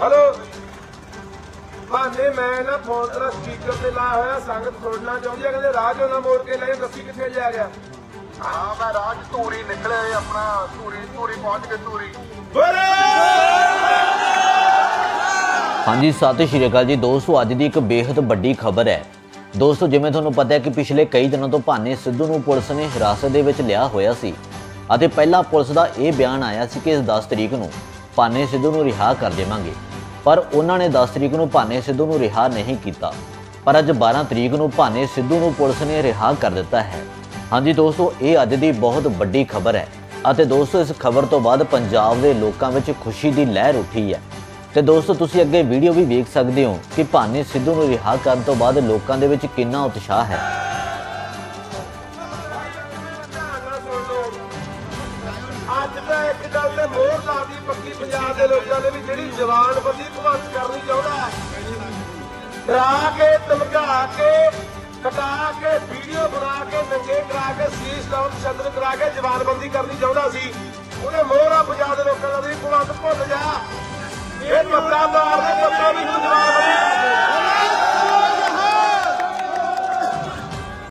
Hello. ਭਾਨੇ ਮੈਂ ਨਾ phone ਤੇਰਾ ਸਪੀਕਰ ਤੇ ਲਾਇਆ ਹੋਇਆ ਸੰਗਤ ਸੁਣਨਾ ਚਾਹੁੰਦੀ ਆ ਕਹਿੰਦੇ ਰਾਹ ਚੋਂ ਨਾ ਮੋੜ ਕੇ ਲੈ ਦੱਸੀ ਕਿੱਥੇ ਜਾ ਰਿਹਾ ਹਾਂ ਮੈਂ ਰਾਜ ਧੂਰੀ ਨਿਕਲੇ ਆਪਣਾ ਧੂਰੀ ਧੂਰੀ ਪਹੁੰਚ ਕੇ ਧੂਰੀ। ਹਾਂਜੀ ਸਤਿ ਸ਼੍ਰੀ ਅਕਾਲ ਜੀ। ਦੋਸਤੋ ਅੱਜ ਦੀ ਇੱਕ ਬੇहद ਵੱਡੀ ਖਬਰ ਹੈ। ਦੋਸਤੋ ਜਿਵੇਂ ਤੁਹਾਨੂੰ ਪਤਾ ਹੈ ਕਿ ਪਿਛਲੇ ਕਈ ਦਿਨਾਂ ਤੋਂ ਭਾਨੇ ਸਿੱਧੂ ਨੂੰ ਪੁਲਿਸ ਨੇ ਹਿਰਾਸਤ ਦੇ ਵਿੱਚ ਲਿਆ ਹੋਇਆ ਸੀ। ਅਤੇ ਪਹਿਲਾਂ ਪੁਲਿਸ ਦਾ ਇਹ ਬਿਆਨ ਆਇਆ ਸੀ ਕਿ ਇਸ 10 ਤਰੀਕ ਨੂੰ ਭਾਨੇ ਸਿੱਧੂ ਨੂੰ ਰਿਹਾ ਕਰ ਦੇਵਾਂਗੇ। ਪਰ ਉਹਨਾਂ ਨੇ 10 ਤਰੀਕ ਨੂੰ ਭਾਨੇ ਸਿੱਧੂ ਨੂੰ ਰਿਹਾ ਨਹੀਂ ਕੀਤਾ। ਪਰ ਅੱਜ 12 ਤਰੀਕ ਨੂੰ ਭਾਨੇ ਸਿੱਧੂ ਨੂੰ ਪੁਲਿਸ ਨੇ ਰਿਹਾ ਕਰ ਦਿੱਤਾ ਹੈ। ਹਾਂਜੀ ਦੋਸਤੋ, ਇਹ ਅੱਜ ਦੀ ਬਹੁਤ ਵੱਡੀ ਖਬਰ ਹੈ। ਅਤੇ ਦੋਸਤੋ, ਇਸ ਖਬਰ ਤੋਂ ਬਾਅਦ ਪੰਜਾਬ ਦੇ ਲੋਕਾਂ ਵਿੱਚ ਖੁਸ਼ੀ ਦੀ ਲਹਿਰ ਉੱਠੀ ਹੈ। ਤੇ ਦੋਸਤੋ, ਤੁਸੀਂ ਅੱਗੇ ਵੀਡੀਓ ਵੀ ਵੇਖ ਸਕਦੇ ਹੋ ਕਿ ਭਾਨੇ ਸਿੱਧੂ ਨੂੰ ਰਿਹਾ ਕਰਨ ਤੋਂ ਬਾਅਦ ਲੋਕਾਂ ਦੇ ਵਿੱਚ ਕਿੰਨਾ ਉਤਸ਼ਾਹ ਹੈ। ਅੱਜ ਤਾਂ ਇੱਕ ਗੱਲ ਤੇ ਮੋਹਰ ਲਾਦੀ ਪੱਕੀ ਪੰਜਾਬ ਦੇ ਲੋਕਾਂ ਨੇ ਵੀ ਜਿਹੜੀ ਜਵਾਨਬੰਦੀ ਭਗਵੰਤ ਕਰਨੀ ਚਾਹੁੰਦਾ ਡਰਾ ਕੇ, ਧਮਕਾ ਕੇ, ਕਟਾ ਕੇ, ਵੀਡੀਓ ਬਣਾ ਕੇ ਨੰਗੇ ਕਰਾ ਕੇ, ਸੀਸ ਡਾਊਨ ਚੰਦਰ ਕਰਾ ਕੇ ਜਵਾਨਬੰਦੀ ਕਰਨੀ ਚਾਹੁੰਦਾ ਸੀ। ਉਹਨੇ ਮੋਹਰਾ ਪੰਜਾਬ ਦੇ ਲੋਕਾਂ ਦਾ ਵੀ ਭਗਵੰਤ ਭੁੱਲ ਜਾ। ਇਹ ਮੱਤਾ ਮਾਰ